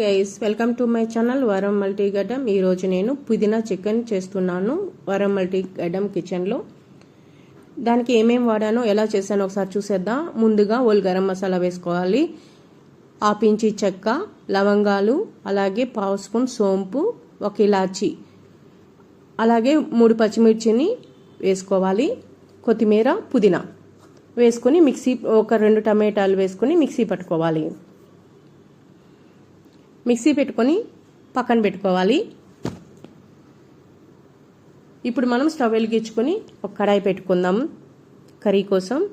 Guys welcome to my channel వరం multi గడ్డం ఈరోజు నేను పుదీనా చికెన్ చేస్తున్నాను వరం మల్టీ గడ్డం కిచెన్లో దానికి ఏమేమి వాడానో ఎలా చేశానో ఒకసారి చూసేద్దాం. ముందుగా ఓల్ గరం మసాలా వేసుకోవాలి. ఆపించి చెక్క లవంగాలు అలాగే పావు స్పూన్ సోంపు ఒక ఇలాచి. అలాగే మూడు పచ్చిమిర్చిని వేసుకోవాలి. కొత్తిమీర పుదీనా వేసుకొని మిక్సీ ఒక రెండు టమాటాలు వేసుకొని మిక్సీ పట్టుకోవాలి. మిక్సీ పెట్టుకొని పక్కన పెట్టుకోవాలి. ఇప్పుడు మనం స్టవ్ వెలిగించుకొని ఒక కడాయి పెట్టుకుందాం. కర్రీ కోసం.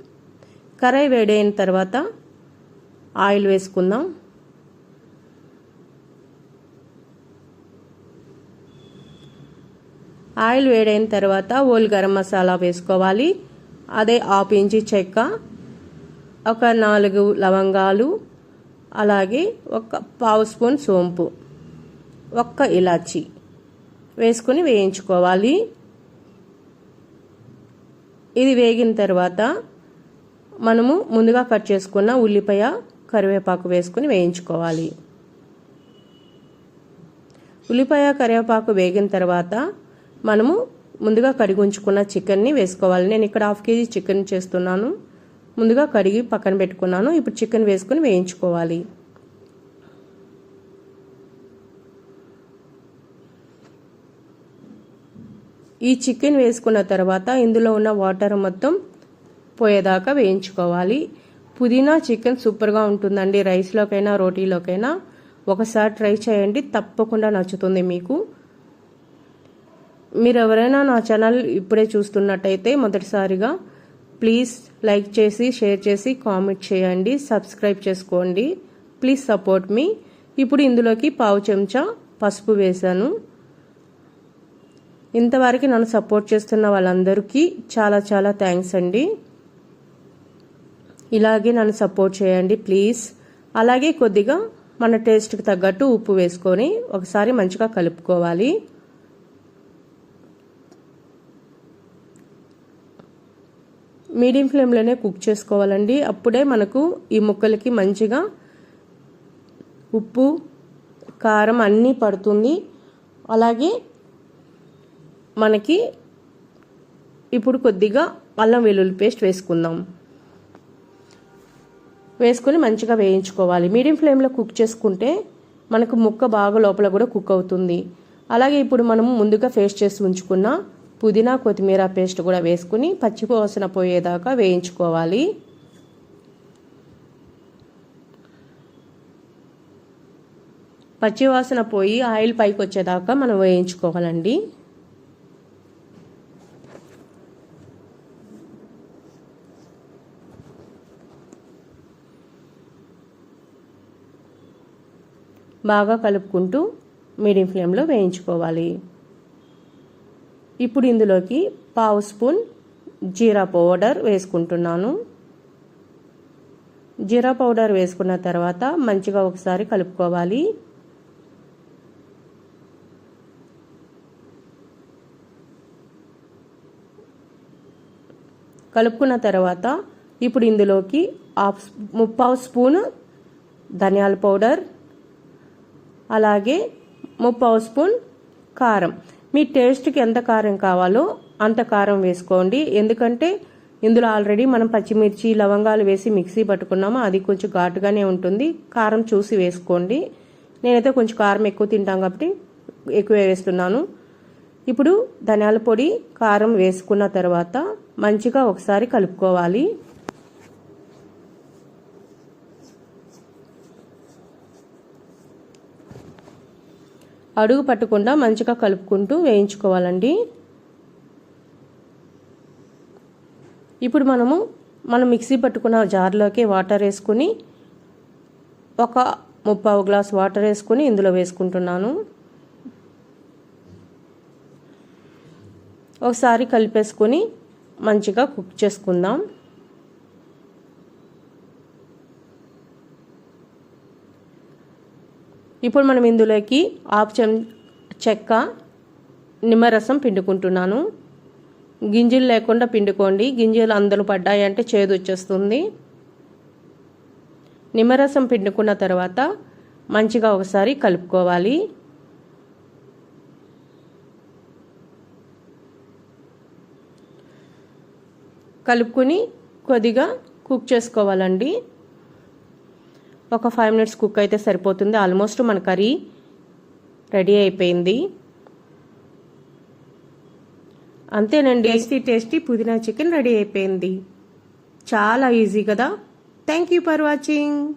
కడాయి వేడైన తర్వాత ఆయిల్ వేసుకుందాం. ఆయిల్ వేడైన తర్వాత ఓల్ గరం మసాలా వేసుకోవాలి. అదే హాఫ్ ఇంచి చెక్క ఒక నాలుగు లవంగాలు అలాగే ఒక పావు స్పూన్ సోంపు ఒక్క ఇలాచి వేసుకొని వేయించుకోవాలి. ఇది వేగిన తర్వాత మనము ముందుగా కట్ చేసుకున్న ఉల్లిపాయ కరివేపాకు వేసుకుని వేయించుకోవాలి. ఉల్లిపాయ కరివేపాకు వేగిన తర్వాత మనము ముందుగా కడిగి ఉంచుకున్న చికెన్ని వేసుకోవాలి. నేను ఇక్కడ హాఫ్ కేజీ చికెన్ చేస్తున్నాను. ముందుగా కడిగి పక్కన పెట్టుకున్నాను. ఇప్పుడు చికెన్ వేసుకుని వేయించుకోవాలి. ఈ చికెన్ వేసుకున్న తర్వాత ఇందులో ఉన్న వాటర్ మొత్తం పోయేదాకా వేయించుకోవాలి. పుదీనా చికెన్ సూపర్గా ఉంటుందండి. రైస్లోకైనా రోటీలోకైనా. ఒకసారి ట్రై చేయండి. తప్పకుండా నచ్చుతుంది మీకు. మీరు ఎవరైనా నా ఛానల్ ఇప్పుడే చూస్తున్నట్టయితే మొదటిసారిగా ప్లీజ్ లైక్ చేసి షేర్ చేసి కామెంట్ చేయండి సబ్స్క్రైబ్ చేసుకోండి. ప్లీజ్ సపోర్ట్ మీ ఇప్పుడు ఇందులోకి పావు చెంచా పసుపు వేశాను. ఇంతవరకు నన్ను సపోర్ట్ చేస్తున్న వాళ్ళందరికీ చాలా చాలా థ్యాంక్స్ అండి. ఇలాగే నన్ను సపోర్ట్ చేయండి ప్లీజ్ అలాగే కొద్దిగా మన టేస్ట్కి తగ్గట్టు ఉప్పు వేసుకొని ఒకసారి మంచిగా కలుపుకోవాలి. మీడియం ఫ్లేమ్లోనే కుక్ చేసుకోవాలండి. అప్పుడే మనకు ఈ ముక్కలకి మంచిగా ఉప్పు కారం అన్నీ పడుతుంది. అలాగే మనకి ఇప్పుడు కొద్దిగా అల్లం వెల్లుల్లి పేస్ట్ వేసుకుందాం. వేసుకొని మంచిగా వేయించుకోవాలి. మీడియం ఫ్లేమ్లో కుక్ చేసుకుంటే మనకు ముక్క బాగా లోపల కూడా కుక్ అవుతుంది. అలాగే ఇప్పుడు మనము ముందుగా పేస్ట్ చేసి ఉంచుకున్న పుదీనా కొత్తిమీర పేస్ట్ కూడా వేసుకుని పచ్చిపోసన పోయేదాకా వేయించుకోవాలి. పచ్చివాసన పోయి ఆయిల్ పైకి వచ్చేదాకా మనం వేయించుకోవాలండి. బాగా కలుపుకుంటూ మీడియం ఫ్లేమ్లో వేయించుకోవాలి. ఇప్పుడు ఇందులోకి పావు స్పూన్ జీరా పౌడర్ వేసుకుంటున్నాను. జీరా పౌడర్ వేసుకున్న తర్వాత మంచిగా ఒకసారి కలుపుకోవాలి. కలుపుకున్న తర్వాత ఇప్పుడు ఇందులోకి హాఫ్ ముప్పావు స్పూన్ ధనియాల పౌడర్ అలాగే ముప్పావు స్పూన్ కారం. మీ టేస్ట్కి ఎంత కారం కావాలో అంత కారం వేసుకోండి. ఎందుకంటే ఇందులో ఆల్రెడీ మనం పచ్చిమిర్చి లవంగాలు వేసి మిక్సీ పట్టుకున్నాము. అది కొంచెం ఘాటుగానే ఉంటుంది. కారం చూసి వేసుకోండి. నేనైతే కొంచెం కారం ఎక్కువ తింటాం కాబట్టి ఎక్కువ వేస్తున్నాను. ఇప్పుడు ధనియాల పొడి కారం వేసుకున్న తర్వాత మంచిగా ఒకసారి కలుపుకోవాలి. అడుగు పట్టకుండా మంచిగా కలుపుకుంటూ వేయించుకోవాలండి. ఇప్పుడు మనము మనం మిక్సీ పట్టుకున్న జార్లోకి వాటర్ వేసుకుని ఒక ముప్పావు గ్లాస్ వాటర్ వేసుకుని ఇందులో వేసుకుంటున్నాను. ఒకసారి కలిపేసుకొని మంచిగా కుక్ చేసుకుందాం. ఇప్పుడు మనం ఇందులోకి ఆఫ్ చెం చెక్క నిమ్మరసం పిండుకుంటున్నాను. గింజలు లేకుండా పిండుకోండి. గింజలు అందరూ పడ్డాయంటే చేదు వచ్చేస్తుంది. నిమ్మరసం పిండుకున్న తర్వాత మంచిగా ఒకసారి కలుపుకోవాలి. కలుపుకొని కొద్దిగా కుక్ చేసుకోవాలండి. ఒక ఫైవ్ మినిట్స్ కుక్ అయితే సరిపోతుంది. ఆల్మోస్ట్ మన కర్రీ రెడీ అయిపోయింది. అంతేనండి. టేస్టీ టేస్టీ పుదీనా చికెన్ రెడీ అయిపోయింది. చాలా ఈజీ కదా. Thank you for watching